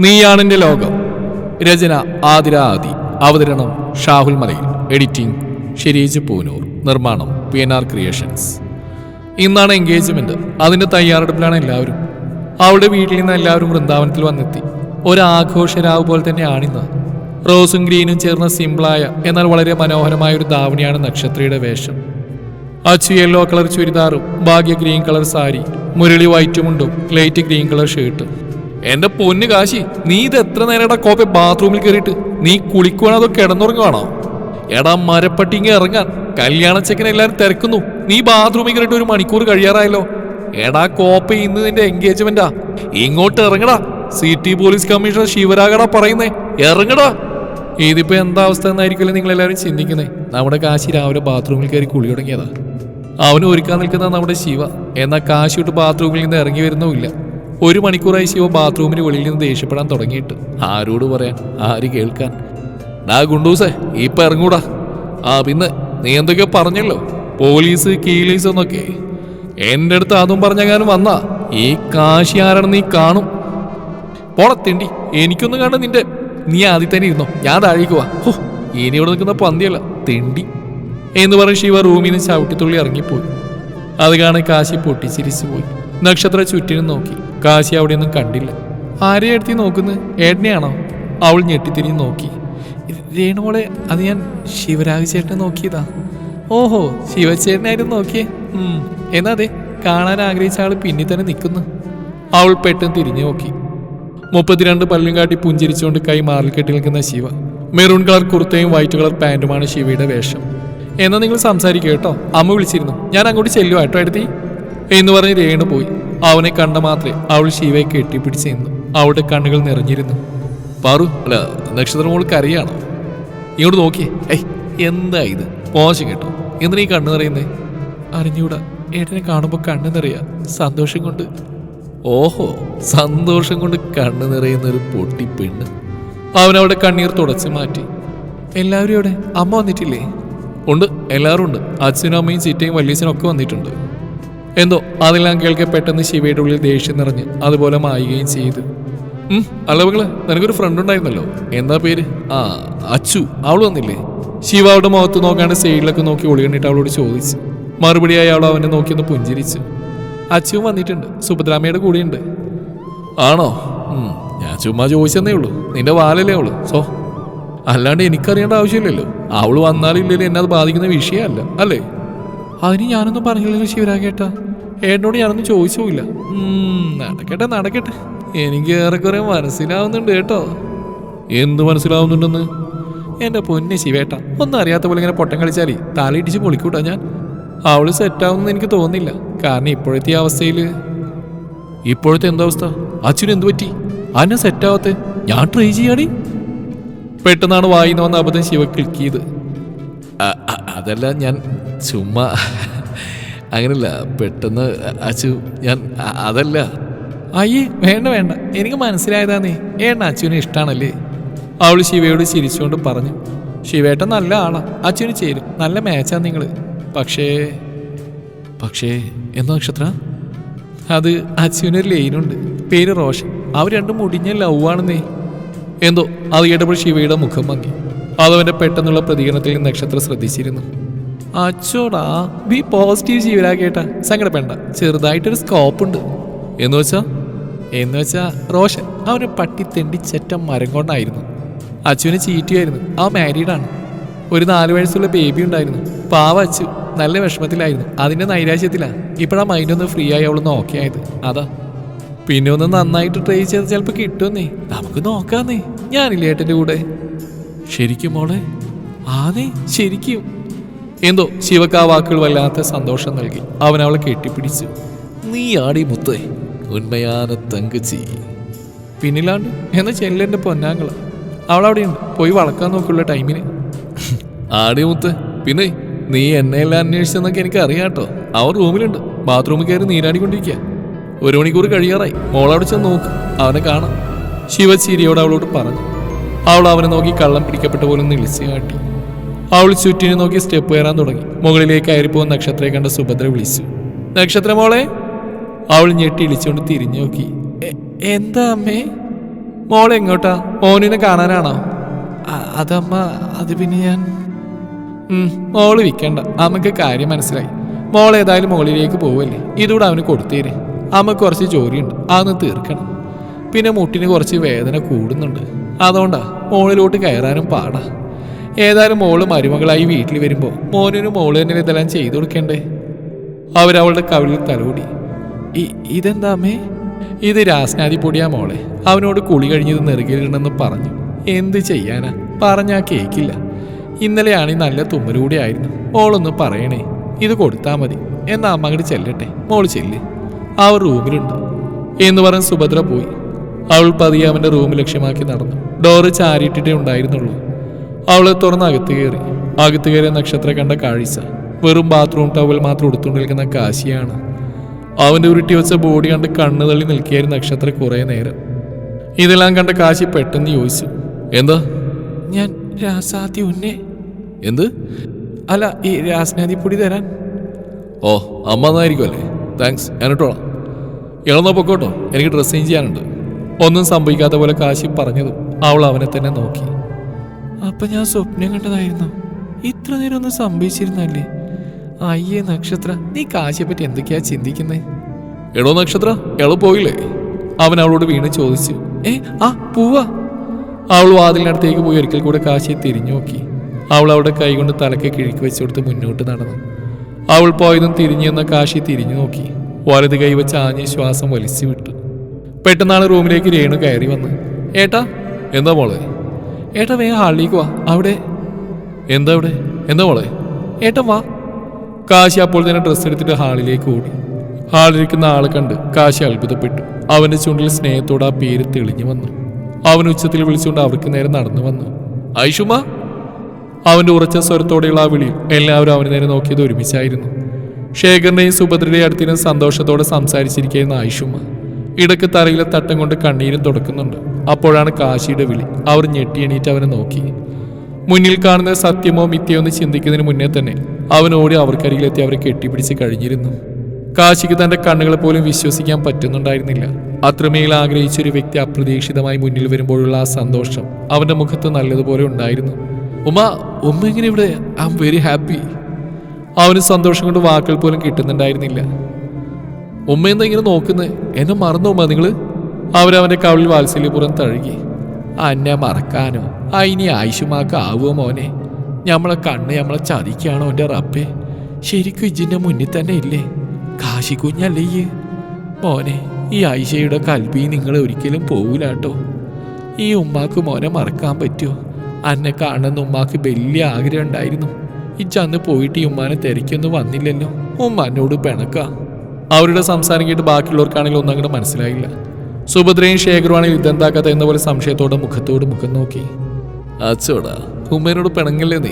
നീയാണെന്റെ ലോകം. രചന ആതിര അവതരണം ഷാഹുൽ മലയിൽ. എഡിറ്റിംഗ് ഷിരീജ് പൂനൂർ. നിർമ്മാണം പി എൻ ആർ ക്രിയേഷൻസ്. ഇന്നാണ് എൻഗേജ്മെന്റ്. അതിന്റെ തയ്യാറെടുപ്പിലാണ് എല്ലാവരും. അവളുടെ വീട്ടിൽ നിന്ന് എല്ലാവരും വൃന്ദാവനത്തിൽ വന്നെത്തി. ഒരാഘോഷരാവ് പോലെ തന്നെയാണിന്ന് റോസും ഗ്രീനും ചേർന്ന സിമ്പിളായ എന്നാൽ വളരെ മനോഹരമായ ഒരു ധാവണിയാണ് നക്ഷത്രയുടെ വേഷം. അച്ചു യെല്ലോ കളർ ചുരിദാറും Bhagya green colour sari Murali white മുണ്ടും ലൈറ്റ് ഗ്രീൻ കളർ ഷർട്ടും. എന്റെ പൊന്നു കാശി നീ ഇത് എത്ര നേരടാ കോപ്പെ ബാത്റൂമിൽ കയറിയിട്ട് നീ കുളിക്കുവാണോ അതോ കിടന്നുറങ്ങുവാണോ? എടാ മരപ്പട്ടിങ്ങ ഇറങ്ങാൻ കല്യാണ ചെക്കൻ എല്ലാരും തിരക്കുന്നു. നീ ബാത്റൂമിൽ കയറിയിട്ട് ഒരു മണിക്കൂർ കഴിയാറായല്ലോ. എടാ കോപ്പ ഇന്ന് നിന്റെ എൻഗേജ്മെന്റാ. ഇങ്ങോട്ട് ഇറങ്ങടാ. സിറ്റി പോലീസ് കമ്മീഷണർ ശിവരാഗടാ പറയുന്നേ. ഇറങ്ങടാ. ഇതിപ്പോ എന്താ അവസ്ഥ എന്നായിരിക്കുമല്ലോ നിങ്ങൾ എല്ലാവരും ചിന്തിക്കുന്നേ. നമ്മുടെ കാശി രാവിലെ ബാത്റൂമിൽ കയറി കുളി തുടങ്ങിയതാ. അവന് ഒരുക്കാൻ നിൽക്കുന്ന നമ്മുടെ ശിവ. എന്നാൽ കാശി വിട്ട് ബാത്റൂമിൽ നിന്ന് ഇറങ്ങി വരുന്നുമില്ല. ഒരു മണിക്കൂറായി ശിവ ബാത്റൂമിന് വെളിയിൽ നിന്ന് ദേഷ്യപ്പെടാൻ തുടങ്ങിയിട്ട്. ആരോട് പറയാൻ? ആര് കേൾക്കാൻ? ഡാ ഗുണ്ടൂസേ ഇപ്പൊ ഇറങ്ങൂടാ. ആ പിന്നെ നീ എന്തൊക്കെയോ പറഞ്ഞല്ലോ? പോലീസ് കീലീസ് എന്നൊക്കെ. എന്റെ അടുത്ത് അതും പറഞ്ഞെങ്ങാനും വന്നാ. ഈ കാശി ആരാണ് നീ കാണും? പോളത്തിണ്ടി എനിക്കൊന്നും കണ്ട നിന്റെ നീ ആദ്യം തന്നെ ഇരുന്നോ. ഞാൻ താഴേക്ക് വാ. ഹോ ഇനി ഇവിടെ നിൽക്കുന്ന പന്തിയല്ല തിണ്ടി. എന്ന് പറഞ്ഞ് ശിവ റൂമിൽ നിന്ന് ചവിട്ടിത്തുള്ളി ഇറങ്ങിപ്പോയി. അത് കാണാൻ കാശി പൊട്ടിച്ചിരിച്ചു പോയി നക്ഷത്ര ചുറ്റിനും നോക്കി. കാശി അവിടെ ഒന്നും കണ്ടില്ല. ആരെ എടുത്തി നോക്കുന്നത് ഏട്ടനെയാണോ? അവൾ ഞെട്ടിത്തിരിഞ്ഞ് നോക്കി. രേണുമോളെ അത് ഞാൻ ശിവരാജ് ചേട്ടനെ നോക്കിയതാ. ഓഹോ ശിവചേട്ടനായിരുന്നു നോക്കിയേ. എന്നാ അതെ കാണാൻ ആഗ്രഹിച്ച ആൾ പിന്നിൽ തന്നെ നിൽക്കുന്നു. അവൾ പെട്ടെന്ന് തിരിഞ്ഞു നോക്കി. മുപ്പത്തിരണ്ട് പല്ലും കാട്ടി പുഞ്ചിരിച്ചുകൊണ്ട് കൈ മാറിൽ കെട്ടി നിൽക്കുന്ന ശിവ. മെറൂൺ കളർ കുർത്തയും വൈറ്റ് കളർ പാന്റുമാണ് ശിവയുടെ വേഷം. എന്നാൽ നിങ്ങൾ സംസാരിക്കുക കേട്ടോ. അമ്മ വിളിച്ചിരുന്നു. ഞാൻ അങ്ങോട്ട് ചെല്ലുക കേട്ടോ എടുത്തി എന്ന് പറഞ്ഞ് രേണു പോയി. അവനെ കണ്ട മാത്രമേ അവൾ ശിവയെ കെട്ടിപ്പിടിച്ച് നിന്നു. അവളുടെ കണ്ണുകൾ നിറഞ്ഞിരുന്നു. പാറു അല്ല നക്ഷത്ര മോൾക്ക് അറിയാണോ? ഇങ്ങോട്ട് നോക്കിയേ. ഏയ് എന്താ ഇത്? മോശം കേട്ടോ. എന്തിനാ ഈ കണ്ണു നിറയുന്നേ? അറിഞ്ഞൂടാ. ഏട്ടനെ കാണുമ്പോൾ കണ്ണു നിറയ. സന്തോഷം കൊണ്ട്. ഓഹോ സന്തോഷം കൊണ്ട് കണ്ണു നിറയുന്ന ഒരു പൊട്ടി പെണ്ണ്. അവൻ അവിടെ കണ്ണീർ തുടച്ചു മാറ്റി. എല്ലാവരും അവിടെ അമ്മ വന്നിട്ടില്ലേ? ഉണ്ട് എല്ലാവരും ഉണ്ട്. അച്ഛനും അമ്മയും ചിറ്റയും വല്യച്ഛനും ഒക്കെ വന്നിട്ടുണ്ട്. എന്തോ അതെല്ലാം കേൾക്കെ പെട്ടെന്ന് ശിവയുടെ ഉള്ളിൽ ദേഷ്യം നിറഞ്ഞ് അതുപോലെ മായുകയും ചെയ്തു. അളവുകൾ നിനക്കൊരു ഫ്രണ്ട് ഉണ്ടായിരുന്നല്ലോ. എന്താ പേര്? ആ അച്ചു. അവൾ വന്നില്ലേ? ശിവ അവളുടെ മുഖത്ത് നോക്കാണ്ട് സൈഡിലൊക്കെ നോക്കി ഒളികണ്ണിട്ട് അവളോട് ചോദിച്ചു. മറുപടിയായി അവൾ അവനെ നോക്കി ഒന്ന് പുഞ്ചിരിച്ചു. അച്ചുവും വന്നിട്ടുണ്ട്. സുഭദ്രാമയുടെ കൂടെയുണ്ട്. ആണോ? ഞാൻ ചുമ്മാ ചോദിച്ചെന്നേ ഉള്ളൂ. നിന്റെ വാലല്ലേ അവൾ? സോ അല്ലാണ്ട് എനിക്കറിയേണ്ട ആവശ്യമില്ലല്ലോ. അവൾ വന്നാലും ഇല്ലല്ലോ എന്നെ അത് ബാധിക്കുന്ന വിഷയമല്ല. അല്ലേ? അതിന് ഞാനൊന്നും പറഞ്ഞില്ലല്ലോ ശിവരാഗേട്ട ഏട്ടനോട് ഞാനൊന്നും ചോദിച്ചുമില്ല. നടക്കട്ടെ നടക്കട്ടെ. എനിക്ക് ഏറെക്കുറെ മനസ്സിലാവുന്നുണ്ട് കേട്ടോ. എന്ത് മനസ്സിലാവുന്നുണ്ടെന്ന്? എന്റെ പൊന്നെ ശിവേട്ട ഒന്നും അറിയാത്ത പോലെ ഇങ്ങനെ പൊട്ടം കളിച്ചാലേ തലയിടിച്ച് പൊളിക്കൂട്ടോ ഞാൻ? അവൾ സെറ്റാവുമെന്ന് എനിക്ക് തോന്നുന്നില്ല. കാരണം ഇപ്പോഴത്തെ അവസ്ഥയിൽ ഇപ്പോഴത്തെ എന്താ അവസ്ഥ? അച്ഛന് എന്ത് പറ്റി? അന്നെ സെറ്റാവത്തെ ഞാൻ ട്രൈ ചെയ്യാടി. പെട്ടെന്നാണ് വായിന്ന് വന്ന അബദ്ധം ശിവ ക്ലിക്ക് അതല്ല ഞാൻ ചുമ്മാ. അങ്ങനല്ല പെട്ടെന്ന് അച്ചു ഞാൻ അതല്ല. അയ്യേ വേണ്ട വേണ്ട. എനിക്ക് മനസ്സിലായതാ നീ ഏണ്ട അച്ചുവിനെ ഇഷ്ടമാണല്ലേ അവൾ ശിവയോട് ചിരിച്ചുകൊണ്ട് പറഞ്ഞു ശിവേട്ടൻ നല്ല ആളാ. അച്ചുവിന് ചേരും. നല്ല മാച്ചാ നിങ്ങൾ പക്ഷേ പക്ഷേ എന്താ നക്ഷത്ര? അത് അച്ചുവിനൊരു ലൈനുണ്ട്. പേര് റോഷൻ. അവർ രണ്ടും മുടിഞ്ഞ ലവ് ആണെന്നേ. എന്തോ അത് കേട്ടപ്പോൾ ശിവയുടെ മുഖം മങ്ങി. അതവന്റെ പെട്ടെന്നുള്ള പ്രതികരണത്തിൽ നക്ഷത്ര ശ്രദ്ധിച്ചിരുന്നു. അച്ചോടാ ബി പോസിറ്റീവ് ശിവരാകേട്ട സങ്കടപ്പെടണ്ട. ചെറുതായിട്ടൊരു സ്കോപ്പ് ഉണ്ട്. എന്ന് വെച്ചാ? എന്ന് വെച്ചാ റോഷൻ അവന് പട്ടി തെണ്ടി ചെറ്റ മരം കൊണ്ടായിരുന്നു. അച്ചുവിന് ചീറ്റിയായിരുന്നു. ആ മാരീഡാണ് ഒരു നാല് വയസ്സുള്ള ബേബി ഉണ്ടായിരുന്നു. പാവ അച്ചു നല്ല വിഷമത്തിലായിരുന്നു. അതിന്റെ നൈരാശ്യത്തിലാ. ഇപ്പോഴാ മൈൻഡ് ഒന്ന് ഫ്രീ ആയി അവളൊന്ന് ഓക്കെ ആയത്. അതാ. പിന്നെ ഒന്ന് നന്നായിട്ട് ട്രൈ ചെയ്ത് ചിലപ്പോൾ കിട്ടുമെന്നേ. നമുക്ക് നോക്കാന്നേ ഞാനില്ലേ ഏട്ടന്റെ കൂടെ? ശരിക്കും മോളെ? ആനേ ശരിക്കും. എന്തോ ശിവക്ക് ആ വാക്കുകൾ വല്ലാത്ത സന്തോഷം നൽകി. അവൻ അവളെ കെട്ടിപ്പിടിച്ചു. നീ ആടി മുത്തേ ഉന്മയാന തങ്കച്ചി. പിന്നിലാണ്ട്? എന്ന ചെല്ലെന്റെ പൊന്നാങ്കള. അവളവിടെയുണ്ട്. പോയി വളക്കാൻ നോക്കുള്ള ടൈമിന്. ആടി മുത്ത് പിന്നെ നീ എന്നെയെല്ലാം അന്വേഷിച്ചെന്നൊക്കെ എനിക്ക് അറിയാട്ടോ അവൻ റൂമിലുണ്ട്. ബാത്റൂമിൽ കയറി നീരാടിക്കൊണ്ടിരിക്കുക ഒരു മണിക്കൂർ കഴിയാറായി. മോളവിടെ ചെന്ന് നോക്ക്. അവനെ കാണാം. ശിവ ചിരിയോട് അവളോട് പറഞ്ഞു. അവൾ അവനെ നോക്കി കള്ളം പിടിക്കപ്പെട്ട പോലെ നിളിച്ചു കാട്ടി. അവൾ ചുറ്റിനെ നോക്കി സ്റ്റെപ്പ് കയറാൻ തുടങ്ങി. മുകളിലേക്ക് കയറിപ്പോകുന്ന നക്ഷത്രയെ കണ്ട സുഭദ്ര വിളിച്ചു. നക്ഷത്രമോളെ അവൾ ഞെട്ടി ഇളിച്ചുകൊണ്ട് തിരിഞ്ഞു നോക്കി. എന്താ അമ്മേ? മോൾ എങ്ങോട്ടാ? മോനിനെ കാണാനാണോ? അതമ്മ അത് പിന്നെ ഞാൻ. മോൾ വിൽക്കണ്ട. അമ്മയ്ക്ക് കാര്യം മനസ്സിലായി. മോൾ ഏതായാലും മുകളിലേക്ക് പോവല്ലേ? ഇതുകൂടെ അവന് കൊടുത്തേരെ. അമ്മ കുറച്ച് ജോലിയുണ്ട്. അതൊന്ന് തീർക്കണം. പിന്നെ മുട്ടിന് കുറച്ച് വേദന കൂടുന്നുണ്ട്. അതുകൊണ്ടാ മോളിലോട്ട് കയറാനും പാടാ. ഏതായാലും മോൾ മരുമകളായി വീട്ടിൽ വരുമ്പോൾ മോനിനും മോൾ തന്നെ ഇതെല്ലാം ചെയ്തു കൊടുക്കണ്ടേ? അവരവളുടെ കവിളിൽ തലോടി. "ഇ- ഇതെന്താ അമ്മേ? ഇത് രാസ്നാദി പൊടിയാ മോളെ. അവനോട് കുളി കഴിഞ്ഞത് നെറുകയിലിടണമെന്ന് പറഞ്ഞു. എന്ത് ചെയ്യാനാ? പറഞ്ഞാ കേക്കില്ല. ഇന്നലെയാണീ നല്ല തുമ്മലൂടെ ആയിരുന്നു. മോളൊന്ന് പറയണേ. ഇത് കൊടുത്താൽ മതി. എന്നാ അമ്മ അങ്ങോട്ട് ചെല്ലട്ടെ. മോൾ ചെല്ല്. അവർ റൂമിലുണ്ട്. എന്ന് പറഞ്ഞ് സുഭദ്ര പോയി. അവൾ പതിയെ അവന്റെ റൂം ലക്ഷ്യമാക്കി നടന്നു. ഡോറ് ചാരിയിട്ടിട്ടേ ഉണ്ടായിരുന്നുള്ളൂ. അവളെ തുറന്ന് അകത്ത് കയറി. അകത്ത് കയറിയ നക്ഷത്ര കണ്ട കാഴ്ച. വെറും ബാത്റൂം ടവൽ മാത്രം എടുത്തുകൊണ്ടിരിക്കുന്ന കാശിയാണ്. അവന്റെ ഉരുട്ടി വെച്ച ബോഡി കണ്ട് കണ്ണു തള്ളി നിൽക്കുകയായിരുന്നു നക്ഷത്ര കുറെ നേരം. ഇതെല്ലാം കണ്ട കാശി പെട്ടെന്ന് ചോദിച്ചു. എന്താ? ഞാൻ രാസാദി ഉന്നെ. എന്ത്? അല്ല ഈ രാസനാദി പൊടി തരാൻ. ഓ അമ്മ എന്നായിരിക്കും അല്ലേ? താങ്ക്സ് ഞാനിട്ടോളാം ഇളന്ന പൊക്കോട്ടോ? എനിക്ക് ഡ്രസ്സ് ചേഞ്ച് ചെയ്യാനുണ്ട്. ഒന്നും സംഭവിക്കാത്ത പോലെ കാശി പറഞ്ഞതും അവൾ അവനെ തന്നെ നോക്കി. അപ്പൊ ഞാൻ സ്വപ്നം കണ്ടതായിരുന്നു. ഇത്ര നേരം ഒന്ന് സംഭവിച്ചിരുന്നല്ലേ? അയ്യേ നക്ഷത്ര നീ കാശിയെ പറ്റി എന്തൊക്കെയാ ചിന്തിക്കുന്നേ? എടോ നക്ഷത്ര എളു പോയില്ലേ? അവൻ അവളോട് വീണ് ചോദിച്ചു. ഏ ആ പൂവാ. അവൾ വാതിലിനടുത്തേക്ക് പോയി ഒരിക്കൽ കൂടെ കാശിയെ തിരിഞ്ഞു നോക്കി. അവൾ അവളുടെ കൈ കൊണ്ട് തലക്ക് കിഴക്ക് വെച്ചുകൊടുത്ത് മുന്നോട്ട് നടന്നു. അവൾ പോയതും തിരിഞ്ഞു എന്ന കാശി തിരിഞ്ഞു നോക്കി. വലത് കൈ വെച്ച് ആഞ്ഞ് ശ്വാസം വലിച്ചു വിട്ടു. പെട്ടെന്നാണ് റൂമിലേക്ക് രേണു കയറി വന്ന്. ഏട്ടാ എന്താ മോളെ? ഏട്ടാ വേഗം ഹാളിലേക്ക് വാ. അവിടെ? എന്താ അവിടെ? എന്താ മോളെ? ഏട്ടാ വാ. കാശി അപ്പോൾ തന്നെ ഡ്രസ്സ് എടുത്തിട്ട് ഹാളിലേക്ക് ഓടി. ഹാളിലിരിക്കുന്ന ആളെ കണ്ട് കാശി അത്ഭുതപ്പെട്ടു. അവന്റെ ചുണ്ടിൽ സ്നേഹത്തോടെ ആ പേര് തെളിഞ്ഞു വന്നു. അവൻ ഉച്ചത്തിൽ വിളിച്ചുകൊണ്ട് അവർക്ക് നേരെ നടന്നു വന്നു. ഐഷുമ? അവന്റെ ഉറച്ച സ്വരത്തോടെയുള്ള ആ വിളി എല്ലാവരും അവന് നേരെ നോക്കിയത് ഒരുമിച്ചായിരുന്നു. ശേഖറിനെയും സുഭദ്രയുടെയും അടുത്തിനും സന്തോഷത്തോടെ സംസാരിച്ചിരിക്കുന്ന ആയിഷുമ്മ ഇടയ്ക്ക് തറയിലെ തട്ടം കൊണ്ട് കണ്ണീരും തുടക്കുന്നുണ്ട്. അപ്പോഴാണ് കാശിയുടെ വിളി. അവർ ഞെട്ടി എണീറ്റ് അവനെ നോക്കി. മുന്നിൽ കാണുന്ന സത്യമോ മിഥ്യയോ എന്ന് ചിന്തിക്കുന്നതിന് മുന്നേ തന്നെ അവൻ ഓടി അവർക്കരികിലെത്തി അവരെ കെട്ടിപ്പിടിച്ച് കഴിഞ്ഞിരുന്നു. കാശിക്ക് തന്റെ കണ്ണുകളെ പോലും വിശ്വസിക്കാൻ പറ്റുന്നുണ്ടായിരുന്നില്ല. അത്രമേൽ ആഗ്രഹിച്ച ഒരു വ്യക്തി അപ്രതീക്ഷിതമായി മുന്നിൽ വരുമ്പോഴുള്ള ആ സന്തോഷം അവന്റെ മുഖത്ത് നല്ലതുപോലെ ഉണ്ടായിരുന്നു. ഉമ്മ ഉമ്മ ഇങ്ങനെ ഇവിടെ? ഐ ആം വെരി ഹാപ്പി അവന് സന്തോഷം കൊണ്ട് വാക്കുകൾ പോലും കിട്ടുന്നുണ്ടായിരുന്നില്ല. ഉമ്മ എന്താ ഇങ്ങനെ നോക്കുന്നത് എന്നെ മറന്നു ഉമ്മ നിങ്ങൾ? അവരവന്റെ കവിളിൽ വാത്സല്യപുറം തഴുകി. അന്നെ മറക്കാനോ? ആ ഇനി ആയിഷുമാക്ക് ആവുമോ മോനെ? ഞമ്മളെ കണ്ണ് ഞമ്മളെ ചതിക്കാണോ എന്റെ റബ്ബേ? ശരിക്കും ഇജിന്റെ മുന്നിൽ തന്നെ ഇല്ലേ? കാശി കുഞ്ഞല്ലേ ഈ മോനെ ഈ ആയിഷയുടെ കൽബി നിങ്ങൾ ഒരിക്കലും പോവില്ലാട്ടോ ഈ ഉമ്മാക്ക് മോനെ മറക്കാൻ പറ്റുമോ അന്നെ കാണുന്ന ഉമ്മാക്ക് വലിയ ആഗ്രഹം ഉണ്ടായിരുന്നു. ഇച്ചന്ന് പോയിട്ട് ഈ ഉമ്മാനെ തിരക്കൊന്നും വന്നില്ലല്ലോ. ഉമ്മാനോട് പിണക്ക. അവരുടെ സംസാരം കേട്ട് ബാക്കിയുള്ളവർക്കാണെങ്കിൽ ഒന്നും അങ്ങോട്ട് മനസ്സിലായില്ല. സുഭദ്രയും ശേഖരുവാണെങ്കിൽ ഇതെന്താക്കാത്ത എന്ന പോലെ സംശയത്തോടെ മുഖത്തോട് മുഖം നോക്കി. അച്ചോടാ. ഉമ്മേനോട് പിണങ്ങില്ലേ നീ?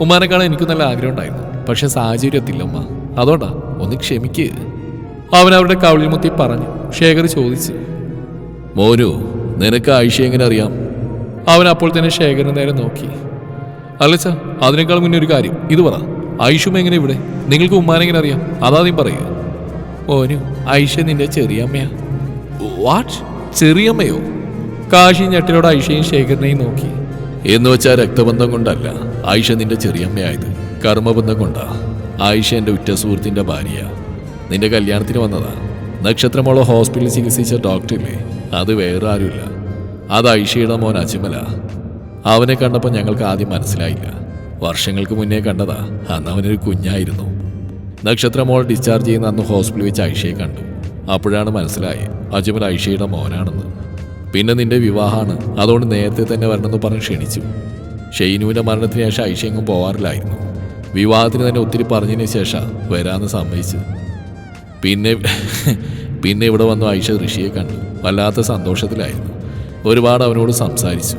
ഉമ്മാനെ കാണാൻ എനിക്ക് നല്ല ആഗ്രഹം ഉണ്ടായിരുന്നു. പക്ഷെ സാഹചര്യത്തില്ല ഉമ്മ. അതോടാ ഒന്ന് ക്ഷമിക്ക്. അവൻ അവരുടെ കവിളിൽ മുത്തി പറഞ്ഞു. ശേഖർ ചോദിച്ചു. മോനു നിനക്ക് ആയിഷ എങ്ങനെ അറിയാം? അവൻ അപ്പോൾ തന്നെ ശേഖരന് നേരെ നോക്കി. അല്ലച്ച അതിനേക്കാൾ മുന്നേ ഒരു കാര്യം. ഇത് പറ. ആയിഷും എങ്ങനെ ഇവിടെ? നിങ്ങൾക്ക് ഉമ്മാനെങ്ങനെ അറിയാം? അതാദ്യം പറയുക. ഓനു ഐഷ നിന്റെ ചെറിയമ്മയാ വാട്ട് ചെറിയമ്മയോ കാശി ഞെട്ടിലോട് ഐഷയും ശേഖരനെയും നോക്കി. എന്ന് വെച്ചാൽ രക്തബന്ധം കൊണ്ടല്ല ആയിഷ നിന്റെ ചെറിയമ്മയായത് കർമ്മബന്ധം കൊണ്ടാ. ആയിഷ എന്റെ ഉറ്റ സുഹൃത്തിന്റെ ഭാര്യ നിന്റെ കല്യാണത്തിന് വന്നതാ. നക്ഷത്രമോളോ ഹോസ്പിറ്റലിൽ ചികിത്സിച്ച ഡോക്ടറില്ലേ? അത് വേറെ ആരുമില്ല. അത് ഐഷയുടെ മോൻ അജ്മല. അവനെ കണ്ടപ്പോൾ ഞങ്ങൾക്ക് ആദ്യം മനസ്സിലായില്ല. വർഷങ്ങൾക്ക് മുന്നേ കണ്ടതാ. അന്ന് അവനൊരു കുഞ്ഞായിരുന്നു. നക്ഷത്രമോൾ ഡിസ്ചാർജ് ചെയ്യുന്ന അന്ന് ഹോസ്പിറ്റലിൽ വെച്ച് ഐഷയെ കണ്ടു. അപ്പോഴാണ് മനസ്സിലായി അജ്മൽ ഐഷയുടെ മോനാണെന്ന്. പിന്നെ നിന്റെ വിവാഹമാണ്. അതുകൊണ്ട് നേരത്തെ തന്നെ വരണമെന്ന് പറഞ്ഞ് ക്ഷണിച്ചു. ഷെയ്നുവിന്റെ മരണത്തിന് ശേഷം ഐഷ എങ്ങും പോവാറില്ലായിരുന്നു. വിവാഹത്തിന് തന്നെ ഒത്തിരി പറഞ്ഞതിന് ശേഷം വരാമെന്ന് സമ്മതിച്ചു പിന്നെ പിന്നെ ഇവിടെ വന്നു ഐഷ ഋഷിയെ കണ്ടു. വല്ലാത്ത സന്തോഷത്തിലായിരുന്നു. ഒരുപാട് അവനോട് സംസാരിച്ചു.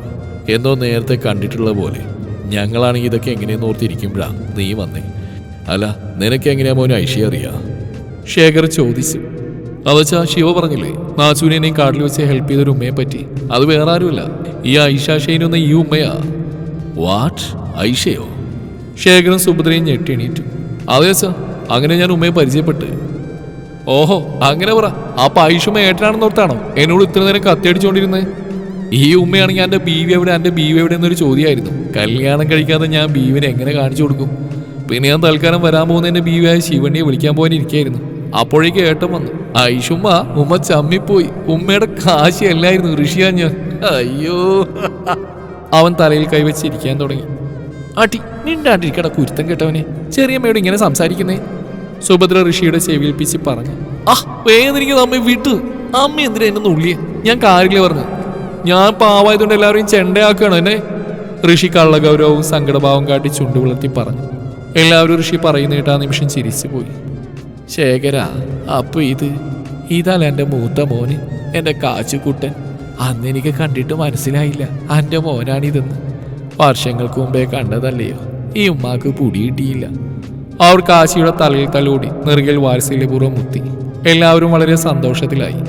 എന്തോ നേരത്തെ കണ്ടിട്ടുള്ള പോലെ ഞങ്ങളാണെങ്കിൽ ഇതൊക്കെ എങ്ങനെയെന്ന് ഓർത്തിരിക്കുമ്പോഴാണ് നീ വന്നേ. അല്ല നിനക്ക് എങ്ങനെയാ മോനെ ഐഷയെ അറിയാ? ശേഖർ ചോദിച്ചു. അതച്ചാ ശിവ പറഞ്ഞില്ലേ നാച്ചൂനെയും കാട്ടിൽ വെച്ച് ഹെൽപ്പ് ചെയ്തൊരു ഉമ്മയെ പറ്റി. അത് വേറെ ആരുമില്ല ഈ ഐഷ ഈ ഉമ്മയാ. വാട്ട് ഐഷയോ? ശേഖരൻ സുഭദ്രയും ഞെട്ടി എണീറ്റു. അതെ അങ്ങനെ ഞാൻ ഉമ്മയെ പരിചയപ്പെട്ട്. ഓഹോ അങ്ങനെ പറ. ആ ഏട്ടനാണെന്ന് ഓർത്താണോ? എന്നോട് ഇത്ര നേരം കത്തിയടിച്ചോണ്ടിരുന്നേ? ഈ ഉമ്മയാണെങ്കിൽ എന്റെ ബീവി എവിടെ എന്റെ ബീവി എവിടെ എന്നൊരു ചോദ്യമായിരുന്നു. കല്യാണം കഴിക്കാതെ ഞാൻ ബീവിനെ എങ്ങനെ കാണിച്ചു കൊടുക്കും? പിന്നെ ഞാൻ തൽക്കാലം വരാൻ പോകുന്ന എന്റെ ബീവിയായ ശിവണ്ണിയെ വിളിക്കാൻ പോകാനിരിക്കായിരുന്നു. അപ്പോഴേക്ക് ഏട്ടൻ വന്നു. ഐഷുമ്മ ഉമ്മ ചമ്മിപ്പോയി. ഉമ്മയുടെ കാശി അല്ലായിരുന്നു ഋഷിയാ ഞാൻ. അയ്യോ. അവൻ തലയിൽ കൈവച്ചിരിക്കാൻ തുടങ്ങി. ആട്ടി നിണ്ടാണ്ടിരിക്കട കുരുത്തം കേട്ടവനെ. ചെറിയമ്മയോട് ഇങ്ങനെ സംസാരിക്കുന്നേ. സുഭദ്ര ഋഷിയുടെ ചെവിയിൽപ്പിച്ച് പറഞ്ഞു. ആ വേദനിക്കുന്ന അമ്മ വിട്ടു. അമ്മ എന്തിനാ എന്നെ നുള്ളിയെ? ഞാൻ കാര്യങ്ങളെ പറഞ്ഞു. ഞാൻ പാവായതുകൊണ്ട് എല്ലാവരെയും ചെണ്ടയാക്കുകയാണ് എന്നെ. ഋഷി കള്ളഗൗരവവും സങ്കടഭാവം കാട്ടി ചുണ്ടുവിളത്തി പറഞ്ഞു. എല്ലാവരും ഋഷി പറയുന്നിട്ട് ആ നിമിഷം ചിരിച്ചു പോയി ശേഖര അപ്പൊ ഇത് ഇതല്ല എന്റെ മൂത്ത മോന് എന്റെ കാച്ചുകുട്ടൻ. അന്ന് എനിക്ക് കണ്ടിട്ട് മനസ്സിലായില്ല എന്റെ മോനാണിതെന്ന്. വർഷങ്ങൾക്ക് മുമ്പേ കണ്ടതല്ലയോ? ഈ ഉമ്മാക്ക് പൊടിയിട്ടിയില്ല അവർ കാശിയുടെ തലയിൽ തലോടി നെറുകിൽ പൂർവം മുത്തി. എല്ലാവരും വളരെ സന്തോഷത്തിലായി.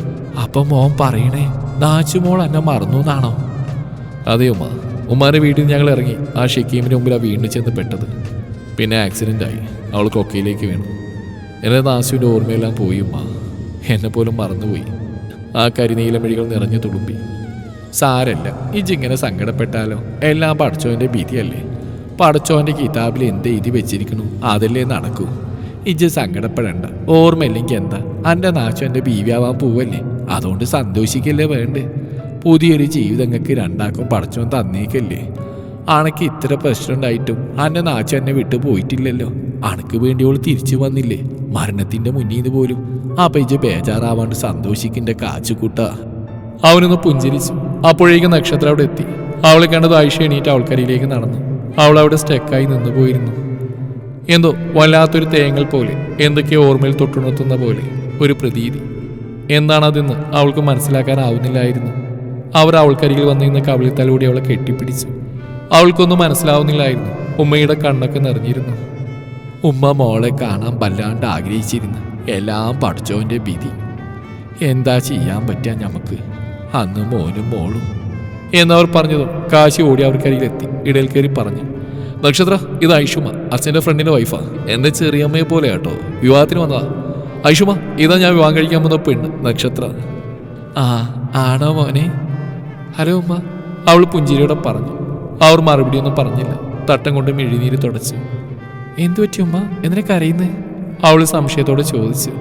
അപ്പൊ മോൻ പറയണേ നാച്ചുമോൾ എന്നെ മറന്നു എന്നാണോ? അതെ ഉമ്മ. ഉമ്മാന്റെ വീട്ടിൽ ഞങ്ങൾ ഇറങ്ങി. ആ ഷെക്കീമിന്റെ മുമ്പിൽ ആ വീണ്ടും ചെന്ന് പെട്ടത്. പിന്നെ ആക്സിഡന്റ് ആയി. അവൾ കൊക്കയിലേക്ക് വീണു. എന്റെ നാശുവിന്റെ ഓർമ്മയെല്ലാം പോയി ഉമ്മ. എന്നെ പോലും മറന്നുപോയി. ആ കരിനീലമിഴികൾ നിറഞ്ഞു തുളുമ്പി. സാരല്ല ഇജിങ്ങനെ സങ്കടപ്പെട്ടാലോ? എല്ലാം പടച്ചോന്റെ ഭീതിയല്ലേ? പടച്ചോന്റെ കിതാബിൽ എന്ത് എഴുതി വെച്ചിരിക്കണു അതല്ലേ നടക്കൂ. ഇജ് സങ്കടപ്പെടണ്ട. ഓർമ്മയില്ലെങ്കിൽ എന്താ? എന്റെ നാശം എന്റെ ബീവിയാവാൻ പോവല്ലേ? അതുകൊണ്ട് സന്തോഷിക്കല്ലേ വേണ്ടേ? പുതിയൊരു ജീവിതങ്ങൾക്ക് രണ്ടാക്കും പടച്ചോൻ തന്നേക്കല്ലേ? അണക്ക് ഇത്ര പ്രശ്നമുണ്ടായിട്ടും അന്റെ നാച്ച എന്നെ വിട്ടു പോയിട്ടില്ലല്ലോ. അണക്ക് വേണ്ടി അവൾ തിരിച്ചു വന്നില്ലേ? മരണത്തിന്റെ മുന്നിൽ നിന്ന് പോലും. ആ പേജ് ബേജാറാവാണ്ട് സന്തോഷിക്കിന്റെ കാച്ചുകൂട്ട അവനൊന്ന് പുഞ്ചിരിച്ചു. അപ്പോഴേക്കും നക്ഷത്രം അവിടെ എത്തി. അവളെ കണ്ടത് ആയിഷ എണീറ്റ് അവൾക്കരിയിലേക്ക് നടന്നു. അവൾ അവിടെ സ്റ്റെക്കായി നിന്നു പോയിരുന്നു. എന്തോ വല്ലാത്തൊരു തേങ്ങൽ പോലെ എന്തൊക്കെയോ ഓർമ്മയിൽ തൊട്ടുണർത്തുന്ന പോലെ ഒരു പ്രതീതി. എന്താണതെന്ന് അവൾക്ക് മനസ്സിലാക്കാനാവുന്നില്ലായിരുന്നു. അവർ അവൾക്കരികിൽ വന്നിരുന്ന കവിളിൽ തലോടി അവളെ കെട്ടിപ്പിടിച്ചു. അവൾക്കൊന്നും മനസ്സിലാവുന്നില്ലായിരുന്നു. ഉമ്മയുടെ കണ്ണൊക്കെ നിറഞ്ഞിരുന്നു. ഉമ്മ മോളെ കാണാൻ വല്ലാണ്ട് ആഗ്രഹിച്ചിരുന്നു. എല്ലാം പഠിച്ചോന്റെ വിധി. എന്താ ചെയ്യാൻ പറ്റുക ഞമ്മക്ക്? അന്ന് മോനും മോളും. എന്നവർ പറഞ്ഞതും കാശി ഓടി അവർക്കരികിലെത്തി ഇടയിൽ കയറി പറഞ്ഞു നക്ഷത്ര ഇത് ഐഷുമ അച്ഛന്റെ ഫ്രണ്ടിന്റെ വൈഫാ എന്റെ ചെറിയമ്മയെ പോലെ കേട്ടോ വിവാഹത്തിന് വന്നതാ. ഐഷുമ ഇതാ ഞാൻ വിവാഹം കഴിക്കാൻ വന്ന പെണ്ണ് നക്ഷത്ര. ആ ആണോ മോനെ? ഹലോ ഉമ്മ. അവൾ പുഞ്ചിരിയോടെ പറഞ്ഞു അവർ മറുപടിയൊന്നും പറഞ്ഞില്ല. തട്ടം കൊണ്ട് മിഴിനീര് തുടച്ചു. എന്തു പറ്റി ഉമ്മ? എന്തിനെ കരയുന്നേ? അവൾ സംശയത്തോടെ ചോദിച്ചു.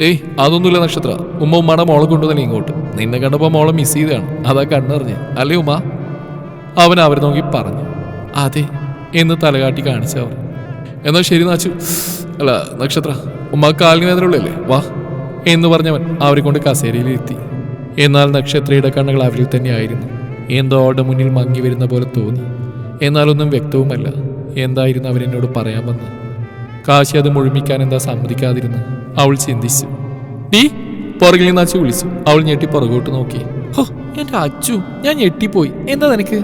ഏയ് അതൊന്നുമില്ല നക്ഷത്ര. ഉമ്മ ഉമ്മയുടെ മോളെ കൊണ്ടുവന്നില്ല ഇങ്ങോട്ട്. നിന്നെ കണ്ടപ്പോൾ മോളെ മിസ് ചെയ്താണ് അതാ കണ്ണറിഞ്ഞ്. അല്ലേ ഉമ്മ? അവൻ അവരെ നോക്കി പറഞ്ഞു. അതെ എന്ന് തലകാട്ടി കാണിച്ചവർ എന്നാൽ ശരി നാച്ചു. അല്ല നക്ഷത്ര ഉമ്മ കാലിന് വേദനയുള്ളല്ലേ വാ എന്ന് പറഞ്ഞവൻ അവരെ കൊണ്ട് കസേരയിലെത്തി. എന്നാൽ നക്ഷത്രയുടെ കണ്ണുകൾ അവരിൽ തന്നെയായിരുന്നു എന്തോ അവളുടെ മുന്നിൽ മങ്ങി വരുന്ന പോലെ തോന്നി. എന്നാലൊന്നും വ്യക്തവുമല്ല. എന്തായിരുന്നു അവരെന്നോട് പറയാമെന്ന് കാശി അത് മുഴുമിക്കാൻ എന്താ സമ്മതിക്കാതിരുന്ന്? അവൾ ചിന്തിച്ചു. നീ പുറകിൽ നിന്ന് അച്ചു വിളിച്ചു. അവൾ ഞെട്ടി പുറകോട്ട് നോക്കി. ഹോ എന്റെ അച്ചു ഞാൻ ഞെട്ടിപ്പോയി. എന്താ നിനക്ക്?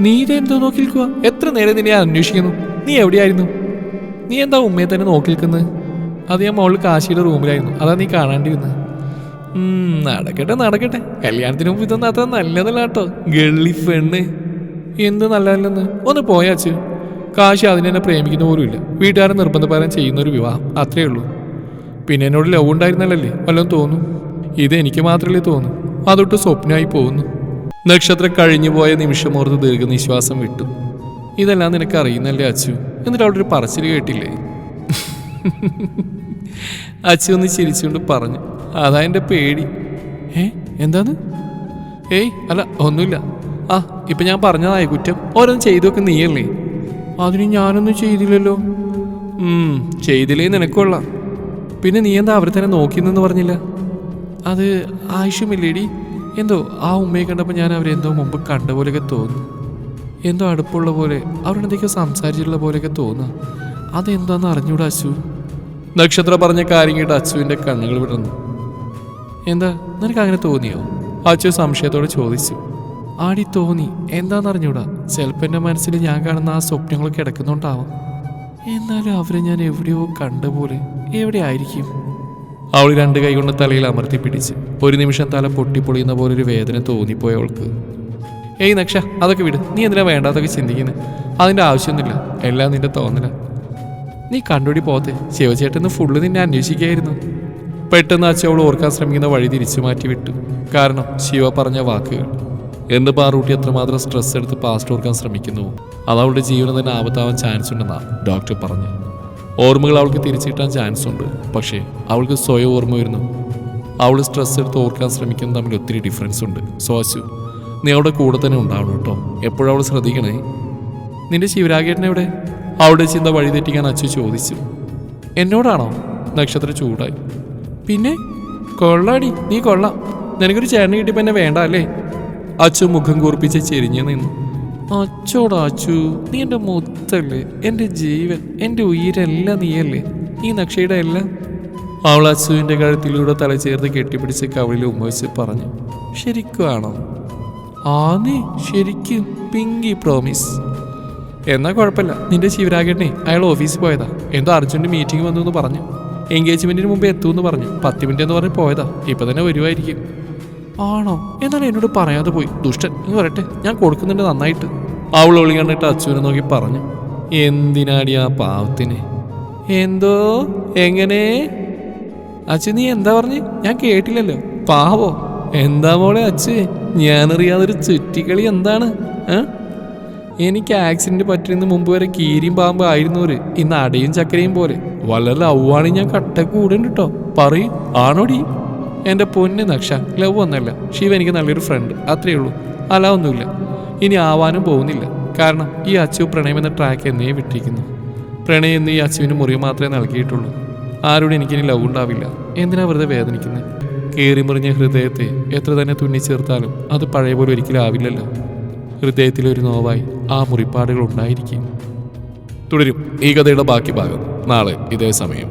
നീ ഇതെന്തോ നോക്കി നിൽക്കുക എത്ര നേരം നിന്നെ അന്വേഷിക്കുന്നു? നീ എവിടെയായിരുന്നു? നീ എന്താ ഉമ്മയെ തന്നെ നോക്കി നിൽക്കുന്നത് അത് ഞാൻ മോളിൽ കാശിയുടെ റൂമിലായിരുന്നു. അതാ നീ കാണാണ്ടിരുന്നത് നടക്കട്ടെ നടക്കട്ടെ. കല്യാണത്തിന് മുമ്പ് ഇതൊന്നും അത്ര നല്ലതല്ല കേട്ടോ ഗള്ളി പെണ്ണ്. എന്ത് നല്ലതല്ലെന്ന്? ഒന്ന് പോയാച്ചു കാശി അതിനെന്നെ പ്രേമിക്കുന്ന പോലും ഇല്ല. വീട്ടുകാരൻ നിർബന്ധപരം ചെയ്യുന്ന ഒരു വിവാഹം. അത്രേ ഉള്ളൂ. പിന്നെ എന്നോട് ലവ് ഉണ്ടായിരുന്നല്ലേ വല്ലതും തോന്നും? ഇത് എനിക്ക് മാത്രമല്ലേ തോന്നൂ? അതൊട്ട് സ്വപ്നമായി പോകുന്നു. നക്ഷത്രം കഴിഞ്ഞുപോയ നിമിഷമോർത്ത് ദീർഘനിശ്വാസം വിട്ടു. ഇതെല്ലാം നിനക്ക് അറിയുന്നല്ലേ അച്ചു എന്നിട്ട് അവിടെ ഒരു പറച്ചിൽ കേട്ടില്ലേ? അച്ചു ഒന്ന് ചിരിച്ചുകൊണ്ട് പറഞ്ഞു. അതാ എന്റെ പേടി. ഏ എന്താന്ന്? ഏയ് അല്ല ഒന്നുമില്ല. ആ ഇപ്പൊ ഞാൻ പറഞ്ഞതായി കുറ്റം. ഓരോന്ന് ചെയ്തു വെക്കുന്ന നീയല്ലേ? അതിന് ഞാനൊന്നും ചെയ്തില്ലല്ലോ. ചെയ്തില്ലേ നിനക്കുള്ള പിന്നെ നീ എന്താ അവരെ തന്നെ നോക്കിയെന്ന് പറഞ്ഞില്ല? അത് ആവശ്യമില്ലേടി എന്തോ ആ ഉമ്മയെ കണ്ടപ്പോൾ ഞാൻ അവരെ എന്തോ മുമ്പ് കണ്ട പോലെയൊക്കെ തോന്നുന്നു എന്തോ അടുപ്പുള്ള പോലെ അവരുടെ സംസാരിച്ചിട്ടുള്ള പോലെയൊക്കെ തോന്നുക അതെന്താന്ന് അറിഞ്ഞൂടാ അച്ചു? നക്ഷത്ര പറഞ്ഞ കാര്യം കേട്ട് അച്ചുവിന്റെ കണ്ണുകൾ വിടർന്നു. എന്താ നിനക്ക് അങ്ങനെ തോന്നിയോ? അച്ചു സംശയത്തോടെ ചോദിച്ചു. ആടി തോന്നി എന്താന്ന് അറിഞ്ഞൂടാ ചിലപ്പോൾ എന്റെ മനസ്സിൽ ഞാൻ കാണുന്ന ആ സ്വപ്നങ്ങളൊക്കെ കിടക്കുന്നുണ്ടാവാം. എന്നാലും അവരെ ഞാൻ എവിടെയോ കണ്ട പോലെ എവിടെ ആയിരിക്കും? അവൾ രണ്ട് കൈ കൊണ്ട് തലയിൽ അമർത്തി പിടിച്ച് ഒരു നിമിഷം തല പൊട്ടിപ്പൊളിയുന്ന പോലെ ഒരു വേദന തോന്നിപ്പോയി അവൾക്ക് ഏയ് നക്ഷ അതൊക്കെ വിട്. നീ എന്തിനാ വേണ്ടാത്തൊക്കെ ചിന്തിക്കുന്നത് അതിന്റെ ആവശ്യമൊന്നുമില്ല. എല്ലാം നിന്റെ തോന്നല. നീ കണ്ടുപിടി പോത്തെ. ശിവചേട്ടൻ ഫുള്ള് നിന്നെ അന്വേഷിക്കുകയായിരുന്നു. പെട്ടെന്ന് അച്ഛൻ അവൾ ഓർക്കാൻ ശ്രമിക്കുന്ന വഴി തിരിച്ചു മാറ്റി വിട്ടു കാരണം ശിവ പറഞ്ഞ വാക്കുകൾ. എന്ന് പാറൂട്ടി എത്രമാത്രം സ്ട്രെസ് എടുത്ത് പാസ്റ്റ് ഓർക്കാൻ ശ്രമിക്കുന്നു? അത് അവളുടെ ജീവനം തന്നെ ആപത്താവാൻ ചാൻസ് ഉണ്ടെന്നാണ് ഡോക്ടർ പറഞ്ഞു. ഓർമ്മകൾ അവൾക്ക് തിരിച്ചു കിട്ടാൻ ചാൻസ് ഉണ്ട്. പക്ഷേ അവൾക്ക് സ്വയം ഓർമ്മ വരുന്നു. അവൾ സ്ട്രെസ് എടുത്ത് ഓർക്കാൻ ശ്രമിക്കുന്നത് തമ്മിൽ ഒത്തിരി ഡിഫറൻസ് ഉണ്ട്. സോ അശു നീ അവളുടെ കൂടെ തന്നെ ഉണ്ടാവണം കേട്ടോ. എപ്പോഴും അവൾ ശ്രദ്ധിക്കണേ. നിന്റെ ശിവരാഗേട്ടൻ എവിടെ? അവളുടെ ചിന്ത വഴിതെറ്റിക്കാൻ അച്ഛൻ ചോദിച്ചു. എന്നോടാണോ? നക്ഷത്ര ചൂടായി. പിന്നെ കൊള്ളാടി നീ കൊള്ളാം. നിനക്കൊരു ചേട്ടനെ കിട്ടിയപ്പോ എന്നെ വേണ്ട അല്ലേ? അച്ചു മുഖം കൂർപ്പിച്ച് ചെരിഞ്ഞു നിന്നു. അച്ചോടാ അച്ചു നീ എന്റെ മുത്തല്ലേ? എന്റെ ജീവൻ എന്റെ ഉയരെല്ലാം നീയല്ലേ? ഈ നക്ഷയുടെ എല്ലാം? അവൾ അച്ചുവിന്റെ കഴുത്തിലൂടെ തല ചേർത്ത് കെട്ടിപ്പിടിച്ച് കവിളിൽ ഉമ്മവച്ച് പറഞ്ഞു ശരിക്കുവാണോ ആ നീ ശരിക്കും. Pinky promise. എന്നാ കുഴപ്പമില്ല. നിന്റെ ശിവരാഗേട്ടനെ അയാൾ ഓഫീസിൽ പോയതാ. എന്തോ അർജന്റ് മീറ്റിംഗ് വന്നു എന്ന് പറഞ്ഞു. എൻഗേജ്മെന്റിന് മുമ്പ് എത്തുമെന്ന് പറഞ്ഞു. പത്ത് മിനിറ്റ് എന്ന് പറഞ്ഞ് പോയതാ. ഇപ്പൊ തന്നെ വരുമായിരിക്കും ആണോ? എന്നാണ് എന്നോട് പറയാതെ പോയി. ദുഷ്ടൻ എന്ന് പറയട്ടെ. ഞാൻ കൊടുക്കുന്നുണ്ട് നന്നായിട്ട്. അവൾ ഒളി കണ്ടിട്ട് അച്ഛനെ നോക്കി പറഞ്ഞു. എന്തിനാടി ആ പാവത്തിന്? എന്തോ? എങ്ങനെ? അച്ഛൻ നീ എന്താ പറഞ്ഞ്? ഞാൻ കേട്ടില്ലല്ലോ. പാവോ? എന്താ മോളെ അച്ഛേ? ഞാനറിയാതൊരു ചുറ്റിക്കളി എന്താണ്? ഏ? എനിക്ക് ആക്സിഡന്റ് പറ്റുന്നതിന് മുമ്പ് വരെ കീരിയും പാമ്പ് ആയിരുന്നവര്. ഇന്ന് അടയും ചക്കരയും പോലെ. വളരെ ലവാണ് ഞാൻ കട്ട കൂടെ കേട്ടോ പറയും ആണോടി? എന്റെ പൊന്ന് നക്ഷ ലവ് ഒന്നല്ല. ശിവ എനിക്ക് നല്ലൊരു ഫ്രണ്ട് അത്രയേ ഉള്ളൂ. അല്ല ഒന്നുമില്ല. ഇനി ആവാനും പോകുന്നില്ല. കാരണം ഈ അച്ചു പ്രണയം എന്ന ട്രാക്ക് എന്നേ വിട്ടിരിക്കുന്നു. പ്രണയം എന്ന് ഈ അച്ചുവിന് മുറി മാത്രമേ നൽകിയിട്ടുള്ളൂ. ആരോടും എനിക്കിനി ലവ് ഉണ്ടാവില്ല. എന്തിനാ വെറുതെ വേദനിക്കുന്നത് കയറി മുറിഞ്ഞ ഹൃദയത്തെ എത്ര തന്നെ തുന്നിച്ചേർത്താലും അത് പഴയ പോലെ ഒരിക്കലും ആവില്ലല്ലോ. ഹൃദയത്തിലൊരു നോവായി ആ മുറിപ്പാടുകൾ ഉണ്ടായിരിക്കും തുടരും ഈ കഥയുടെ ബാക്കി ഭാഗം. നാളെ ഇതേ സമയം.